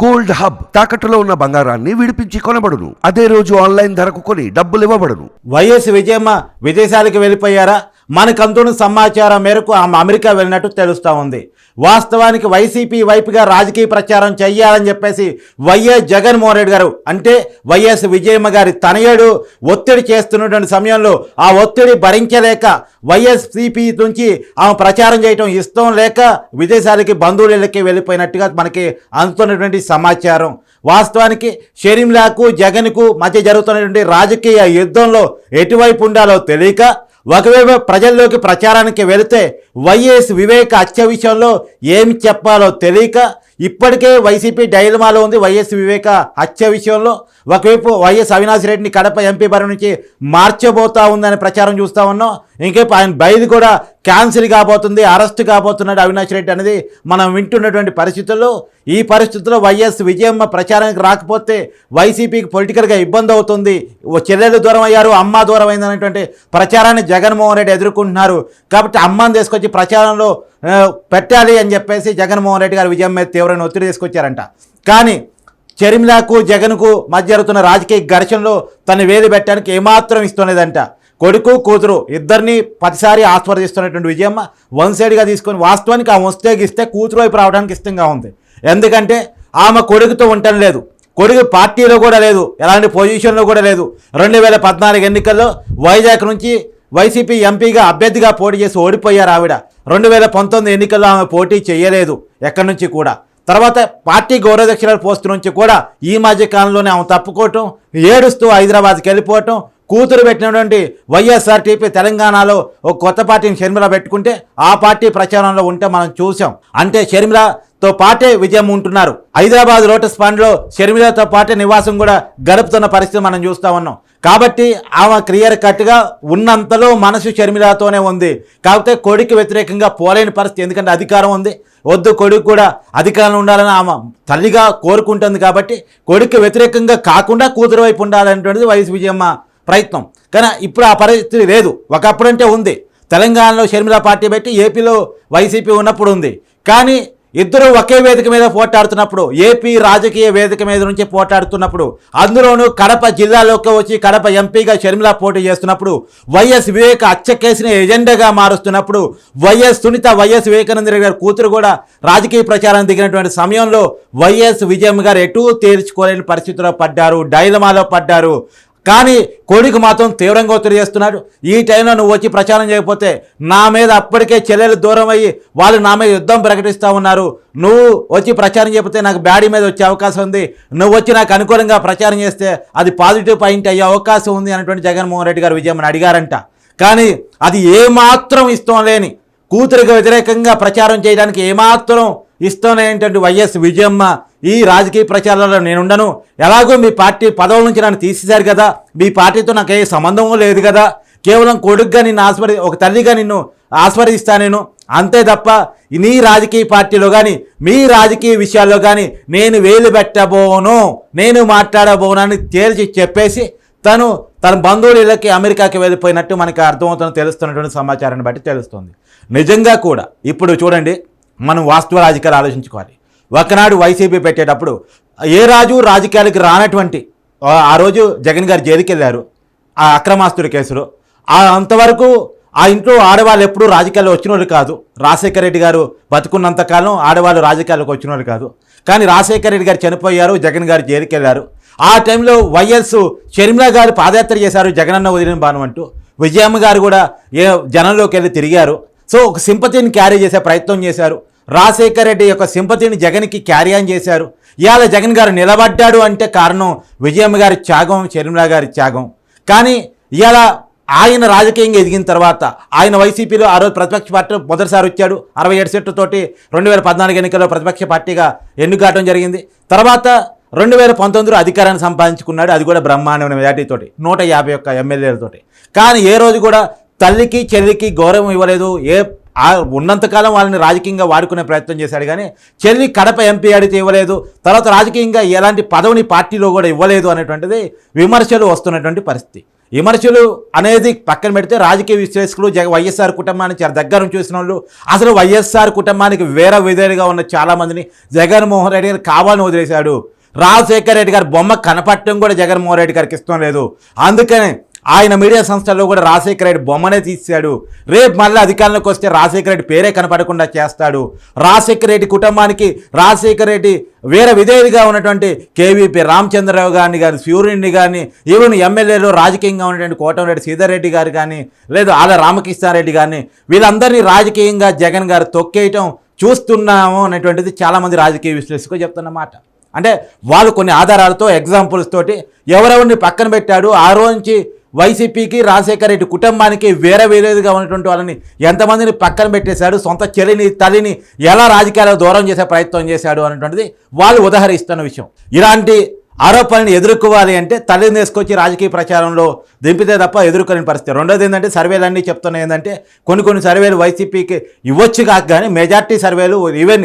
Gold hub తాకట్టులో ఉన్న బంగారాన్ని విడిపించి కొనబడును. అదే రోజు ఆన్లైన్ ధరకు కొని డబ్బులు ఇవ్వబడును వైఎస్ విజయమ్మ విదేశాలకు వెళ్ళిపోయారా? మనకంతున్న సమాచారం మేరకు ఆమె అమెరికా వెళ్ళినట్టు తెలుస్తూ ఉంది. వాస్తవానికి వైసీపీ వైపుగా రాజకీయ ప్రచారం చెయ్యాలని చెప్పేసి వైఎస్ జగన్మోహన్ రెడ్డి గారు అంటే వైఎస్ విజయమ్మ గారి తనయుడు ఒత్తిడి చేస్తున్నటువంటి సమయంలో ఆ ఒత్తిడి భరించలేక వైఎస్సీపీ నుంచి ఆమె ప్రచారం చేయటం ఇష్టం లేక విదేశాలకి బంధువులకి వెళ్ళిపోయినట్టుగా మనకి అందుతున్నటువంటి సమాచారం. వాస్తవానికి షరీంలాకు జగన్కు మధ్య జరుగుతున్నటువంటి రాజకీయ యుద్ధంలో ఎటువైపు ఉండాలో తెలియక ఒకవేళ ప్రజల్లోకి ప్రచారానికి వెళితే వైఎస్ వివేక హత్య విషయంలో ఏమి చెప్పాలో తెలియక ఇప్పటికే వైసీపీ డైలమాలో ఉంది వైఎస్ వివేక హత్య విషయంలో. ఒకవైపు వైఎస్ అవినాష్ రెడ్డిని కడప ఎంపీ బరి నుంచి మార్చబోతా ఉందని ప్రచారం చూస్తూ ఉన్నాం. ఇంకేపు ఆయన బయలు కూడా క్యాన్సిల్ కాబోతుంది అరెస్ట్ కాబోతున్నాడు అవినాష్ రెడ్డి అనేది మనం వింటున్నటువంటి పరిస్థితుల్లో. ఈ పరిస్థితుల్లో వైఎస్ విజయమ్మ ప్రచారానికి రాకపోతే వైసీపీకి పొలిటికల్గా ఇబ్బంది అవుతుంది. ఓ చెల్లెలు దూరం అయ్యారు అమ్మ దూరం అయిందనేటువంటి ప్రచారాన్ని జగన్మోహన్ రెడ్డి ఎదుర్కొంటున్నారు. కాబట్టి అమ్మని తీసుకొచ్చి ప్రచారంలో పెట్టాలి అని చెప్పేసి జగన్మోహన్ రెడ్డి గారు విజయం మీద తీవ్రమైన ఒత్తిడి తీసుకొచ్చారంట. కానీ చరిమిలాకు జగన్కు మధ్య జరుగుతున్న రాజకీయ ఘర్షణలో తను వేలు పెట్టడానికి ఏమాత్రం ఇస్తున్నదంట కొడుకు కూతురు ఇద్దరిని పదిసారి ఆస్వాదిస్తున్నటువంటి విజయమ్మ వన్ సైడ్గా తీసుకొని వాస్తవానికి ఆ వస్తే ఇస్తే కూతురు వైపు రావడానికి ఇష్టంగా ఉంది. ఎందుకంటే ఆమె కొడుకుతో ఉండటం లేదు. కొడుకు పార్టీలో కూడా లేదు. ఎలాంటి పొజిషన్లో కూడా లేదు. రెండు వేల పద్నాలుగు ఎన్నికల్లో వైజాగ్ నుంచి వైసీపీ ఎంపీగా అభ్యర్థిగా పోటీ చేసి ఓడిపోయారు ఆవిడ. రెండు వేల పంతొమ్మిది ఎన్నికల్లో ఆమె పోటీ చేయలేదు. ఎక్కడి నుంచి కూడా. తర్వాత పార్టీ గౌరవదక్షిణ పోస్ట్ నుంచి కూడా ఈ మధ్య కాలంలోనే ఆమె తప్పుకోవటం ఏడుస్తూ హైదరాబాద్కి వెళ్ళిపోవటం కూతురు పెట్టినటువంటి వైఎస్ఆర్టీపీ తెలంగాణలో ఒక కొత్త పార్టీని షర్మిల పెట్టుకుంటే ఆ పార్టీ ప్రచారంలో ఉంటే మనం చూసాం. అంటే షర్మిలతో పాటే విజయం ఉంటున్నారు. హైదరాబాద్ లోటస్ ఫండ్లో షర్మిలతో పాటే నివాసం కూడా గడుపుతున్న పరిస్థితి మనం చూస్తా ఉన్నాం. కాబట్టి ఆమె క్లియర్ కట్గా ఉన్నంతలో మనసు షర్మిలతోనే ఉంది. కాకపోతే కొడుకు వ్యతిరేకంగా పోలేని పరిస్థితి ఎందుకంటే అధికారం ఉంది. వద్దు కొడుకు కూడా అధికారంలో ఉండాలని ఆమె తల్లిగా కోరుకుంటుంది కాబట్టి కొడుకు వ్యతిరేకంగా కాకుండా కూతురు వైపు ఉండాలనేటువంటిది వైఎస్ విజయమ్మ ప్రయత్నం. కానీ ఇప్పుడు ఆ పరిస్థితి లేదు. ఒకప్పుడంటే ఉంది. తెలంగాణలో షర్మిల పార్టీ పెట్టి ఏపీలో వైసీపీ ఉన్నప్పుడు ఉంది. కానీ ఇద్దరు ఒకే వేదిక మీద పోటాడుతున్నప్పుడు ఏపీ రాజకీయ వేదిక మీద నుంచి పోటాడుతున్నప్పుడు అందులోనూ కడప జిల్లాలోకి వచ్చి కడప ఎంపీగా షర్మిల పోటీ చేస్తున్నప్పుడు వైఎస్ వివేక హత్య కేసుని ఎజెండాగా మారుస్తున్నప్పుడు వైఎస్ సునీత వైఎస్ వివేకానంద గారి కూతురు కూడా రాజకీయ ప్రచారం దిగినటువంటి సమయంలో వైఎస్ విజయమ్మ గారు ఎటూ తేల్చుకోలేని పరిస్థితిలో పడ్డారు డైలమాలో పడ్డారు. కానీ కోడికి మాత్రం తీవ్రంగా ఒత్తిడి చేస్తున్నాడు. ఈ టైంలో నువ్వు వచ్చి ప్రచారం చేయకపోతే నా మీద అప్పటికే చెల్లెలు దూరం అయ్యి వాళ్ళు నా మీద యుద్ధం ప్రకటిస్తూ ఉన్నారు. నువ్వు వచ్చి ప్రచారం చేయకపోతే నాకు బ్యాడీ మీద వచ్చే అవకాశం ఉంది. నువ్వు వచ్చి నాకు అనుకూలంగా ప్రచారం చేస్తే అది పాజిటివ్ పాయింట్ అయ్యే అవకాశం ఉంది అనేటువంటి జగన్మోహన్ రెడ్డి గారు విజయమ్మని అడిగారంట. కానీ అది ఏమాత్రం ఇష్టం లేని కూతురికి వ్యతిరేకంగా ప్రచారం చేయడానికి ఏమాత్రం ఇష్టం లేనటువంటి వైఎస్ విజయమ్మ ఈ రాజకీయ ప్రచారంలో నేనుండను. ఎలాగో మీ పార్టీ పదవుల నుంచి నన్ను తీసేశారు కదా. మీ పార్టీతో నాకు ఏ సంబంధము లేదు కదా. కేవలం కొడుకుగా నిన్ను ఆస్వాది ఒక తల్లిగా నిన్ను ఆస్వాదిస్తా నేను. అంతే తప్ప నీ రాజకీయ పార్టీలో కానీ మీ రాజకీయ విషయాల్లో కానీ నేను వేలు పెట్టబోను. నేను మాట్లాడబోను అని తేల్చి చెప్పేసి తను తన బంధువుల ఇళ్ళకి అమెరికాకి వెళ్ళిపోయినట్టు మనకి అర్థమవుతుందో తెలుస్తున్నటువంటి సమాచారాన్ని బట్టి తెలుస్తుంది. నిజంగా కూడా ఇప్పుడు చూడండి మనం వాస్తవ రాజకీయాలు ఆలోచించుకోవాలి. ఒకనాడు వైసీపీ పెట్టేటప్పుడు ఏ రాజు రాజకీయాలకు రానటువంటి ఆ- రోజు జగన్ గారు జైలుకి వెళ్ళారు ఆ అక్రమాస్తుడి కేసులో. అంతవరకు ఆ ఇంట్లో ఆడవాళ్ళు ఎప్పుడూ రాజకీయాల్లో వచ్చినోళ్ళు కాదు. రాజశేఖర రెడ్డి గారు బతుకున్నంత కాలం ఆడవాళ్ళు రాజకీయాలకు వచ్చినోళ్ళు కాదు. కానీ రాజశేఖర రెడ్డి గారు చనిపోయారు జగన్ గారు జైలుకి వెళ్ళారు ఆ టైంలో వైఎస్ షర్మిల గారు పాదయాత్ర చేశారు జగనన్న వదిలిన బాణం అంటూ. విజయమ్మ గారు కూడా ఏ జనంలోకి వెళ్ళి తిరిగారు. సో ఒక సింపతిని క్యారీ చేసే ప్రయత్నం చేశారు. రాజశేఖర్ రెడ్డి యొక్క సింపతిని జగన్కి క్యారీ ఆన్ చేశారు. ఇవాళ జగన్ గారు నిలబడ్డాడు అంటే కారణం విజయమ్మ గారి త్యాగం షర్మిలా గారి త్యాగం. కానీ ఇవాళ ఆయన రాజకీయంగా ఎదిగిన తర్వాత ఆయన వైసీపీలో ఆ రోజు ప్రతిపక్ష పార్టీ మొదటిసారి వచ్చాడు. అరవై ఏడు సీట్లతోటి రెండు వేల పద్నాలుగు ఎన్నికల్లో ప్రతిపక్ష పార్టీగా ఎన్నుకావడం జరిగింది. తర్వాత రెండు వేల పంతొమ్మిదిలో అధికారాన్ని సంపాదించుకున్నాడు. అది కూడా బ్రహ్మాండమైన మెజార్టీతోటి నూట యాభై ఒక్క ఎమ్మెల్యేలతోటి. కానీ ఏ రోజు కూడా తల్లికి చెల్లికి గౌరవం ఇవ్వలేదు. ఏ ఉన్నంతకాలం వాళ్ళని రాజకీయంగా వాడుకునే ప్రయత్నం చేశాడు కానీ చెల్లి కడప ఎంపీ అడిగితే ఇవ్వలేదు. తర్వాత రాజకీయంగా ఎలాంటి పదవిని పార్టీలో కూడా ఇవ్వలేదు అనేటువంటిది విమర్శలు వస్తున్నటువంటి పరిస్థితి. విమర్శలు అనేది పక్కన పెడితే రాజకీయ విశ్లేషకులు జగ వైఎస్ఆర్ కుటుంబాన్ని చాలా దగ్గర నుంచి చూసిన వాళ్ళు అసలు వైఎస్ఆర్ కుటుంబానికి వేరే విధేయులుగా ఉన్న చాలామందిని జగన్మోహన్ రెడ్డి గారు కావాలని వదిలేశాడు. రాజశేఖర రెడ్డి గారి బొమ్మ కనపడటం కూడా జగన్మోహన్ రెడ్డి గారికి ఇష్టం లేదు. అందుకనే ఆయన మీడియా సంస్థల్లో కూడా రాజశేఖర రెడ్డి బొమ్మనే తీశాడు. రేపు మళ్ళీ అధికారంలోకి వస్తే రాజశేఖర రెడ్డి పేరే కనపడకుండా చేస్తాడు. రాజశేఖర రెడ్డి కుటుంబానికి రాజశేఖర రెడ్డి వేరే విధేయుడిగా ఉన్నటువంటి కేవీపీ రామచంద్రరావు గారిని కానీ సూర్యుడిని కానీ ఈవెన్ ఎమ్మెల్యేలు రాజకీయంగా ఉన్నటువంటి కోటమిరెడ్డి సీతారెడ్డి గారు కానీ లేదు ఆల రామకృష్ణారెడ్డి కానీ వీళ్ళందరినీ రాజకీయంగా జగన్ గారు తొక్కేయటం చూస్తున్నాము అనేటువంటిది చాలామంది రాజకీయ విశ్లేషకులు చెప్తున్నమాట అంటే వాళ్ళు కొన్ని ఆధారాలతో ఎగ్జాంపుల్స్ తోటి ఎవరెవరిని పక్కన పెట్టాడు ఆ రోజు నుంచి వైసీపీకి రాజశేఖర రెడ్డి కుటుంబానికి వేరే వేరేదిగా ఉన్నటువంటి వాళ్ళని ఎంతమందిని పక్కన పెట్టేశాడు సొంత చెల్లిని తల్లిని ఎలా రాజకీయాలకు దూరం చేసే ప్రయత్నం చేశాడు అనేటువంటిది వాళ్ళు ఉదాహరిస్తున్న విషయం. ఇలాంటి ఆరోపణలు ఎదుర్కోవాలి అంటే తల్లిని తీసుకొచ్చి రాజకీయ ప్రచారంలో దింపితే తప్ప ఎదుర్కొని పరిస్థితి. రెండోది ఏంటంటే సర్వేలు అన్నీ చెప్తున్నాయి ఏంటంటే కొన్ని కొన్ని సర్వేలు వైసీపీకి ఇవ్వచ్చు కాక కానీ మెజార్టీ సర్వేలు ఈవెన్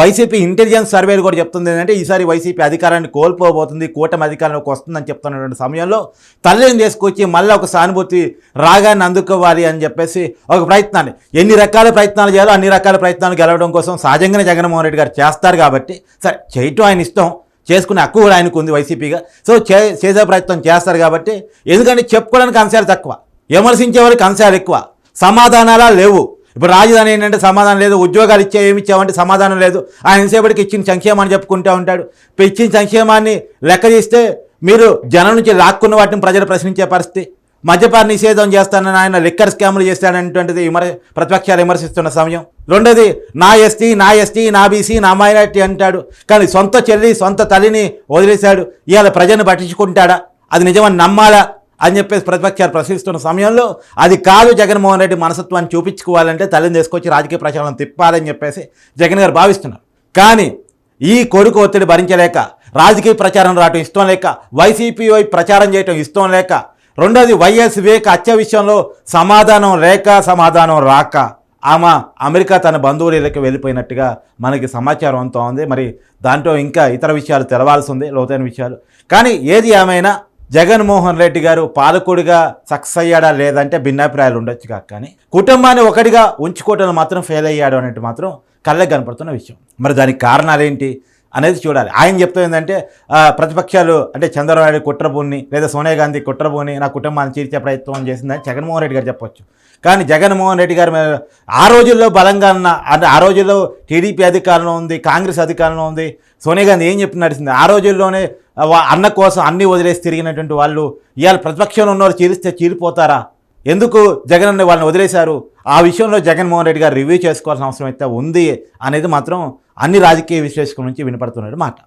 వైసీపీ ఇంటెలిజెన్స్ సర్వేలు కూడా చెప్తుంది ఏంటంటే ఈసారి వైసీపీ అధికారాన్ని కోల్పోబోతుంది కూటమి అధికారంలోకి వస్తుందని చెప్తున్నటువంటి సమయంలో తల్లిని తీసుకొచ్చి మళ్ళీ ఒక సానుభూతి రాగాన్ని అందుకోవాలి అని చెప్పేసి ఒక ప్రయత్నాన్ని. ఎన్ని రకాల ప్రయత్నాలు చేయాలో అన్ని రకాల ప్రయత్నాలు గెలవడం కోసం సహజంగానే జగన్మోహన్ రెడ్డి గారు చేస్తారు కాబట్టి సరే చేయటం ఆయన ఇష్టం. చేసుకునే హక్కు కూడా ఆయనకు ఉంది వైసీపీగా. సో చే చేసే ప్రయత్నం చేస్తారు కాబట్టి ఎందుకంటే చెప్పుకోవడానికి అంశాలు తక్కువ. విమర్శించే వారికి అంశాలు ఎక్కువ. సమాధానాలా లేవు. ఇప్పుడు రాజధాని ఏంటంటే సమాధానం లేదు ఉద్యోగాలు ఇచ్చే ఏమి ఇచ్చామంటే సమాధానం లేదు. ఆయన ఎంతసేపటికి ఇచ్చిన సంక్షేమాన్ని చెప్పుకుంటూ ఉంటాడు. ఇప్పుడు ఇచ్చిన సంక్షేమాన్ని లెక్క తీస్తే మీరు జనం నుంచి లాక్కున్న వాటిని ప్రజలు ప్రశ్నించే పరిస్థితి. మద్యపాన నిషేధం చేస్తానని ఆయన లిక్కర్ స్కాములు చేస్తాడనేటువంటిది విమర్ ప్రతిపక్షాలు విమర్శిస్తున్న సమయం. రెండోది నా ఎస్టీ నా ఎస్టీ నా బీసీ నా మైనార్టీ అంటాడు. కానీ సొంత చెల్లి సొంత తల్లిని వదిలేశాడు. ఇవాళ ప్రజలను పట్టించుకుంటాడా? అది నిజమని నమ్మాలా? అని చెప్పేసి ప్రతిపక్షాలు ప్రశ్నిస్తున్న సమయంలో అది కాదు జగన్మోహన్ రెడ్డి మనసత్వాన్ని చూపించుకోవాలంటే తల్లిని తీసుకొచ్చి రాజకీయ ప్రచారం తిప్పాలని చెప్పేసి జగన్ గారు భావిస్తున్నారు. కానీ ఈ కొడుకు ఒత్తిడి భరించలేక రాజకీయ ప్రచారం రావటం ఇష్టం లేక వైసీపీ ప్రచారం చేయటం ఇష్టం లేక రెండోది వైఎస్ వివేక్ హత్య విషయంలో సమాధానం లేక సమాధానం రాక. ఆమె అమెరికా తన బంధువులకి వెళ్ళిపోయినట్టుగా మనకి సమాచారం అంతా ఉంది. మరి దాంట్లో ఇంకా ఇతర విషయాలు తెలవాల్సి ఉంది లోతైన విషయాలు. కానీ ఏది ఏమైనా జగన్మోహన్ రెడ్డి గారు పాలకుడిగా సక్సెస్ అయ్యాడా లేదంటే భిన్నాభిప్రాయాలు ఉండొచ్చు కాక కానీ కుటుంబాన్ని ఒకటిగా ఉంచుకోవటం మాత్రం ఫెయిల్ అయ్యాడు అనేది మాత్రం కళ్ళకి కనపడుతున్న విషయం. మరి దానికి కారణాలు ఏంటి? అనేది చూడాలి. ఆయన చెప్తుంది ఏంటంటే ప్రతిపక్షాలు అంటే చంద్రబాబు నాయుడు లేదా సోనియా గాంధీ కుట్రబూని నా కుటుంబాన్ని చీర్చే ప్రయత్నం చేసిందని జగన్మోహన్ రెడ్డి గారు చెప్పొచ్చు. కానీ జగన్మోహన్ రెడ్డి గారు ఆ రోజుల్లో బలంగా ఉన్న అంటే ఆ రోజుల్లో టీడీపీ అధికారంలో ఉంది కాంగ్రెస్ అధికారంలో ఉంది సోనియా గాంధీ ఏం చెప్పి నడిచింది? ఆ రోజుల్లోనే వా- అన్న కోసం అన్ని వదిలేసి తిరిగినటువంటి వాళ్ళు ఇవాళ ప్రతిపక్షంలో ఉన్నవారు చీరిస్తే చీలిపోతారా? ఎందుకు జగన్ వాళ్ళని వదిలేశారు? ఆ విషయంలో జగన్మోహన్ రెడ్డి గారు రివ్యూ చేసుకోవాల్సిన అవసరం అయితే ఉంది అనేది మాత్రం అన్ని రాజకీయ విశ్లేషకుల నుంచి వినపడుతున్నాడు మాట.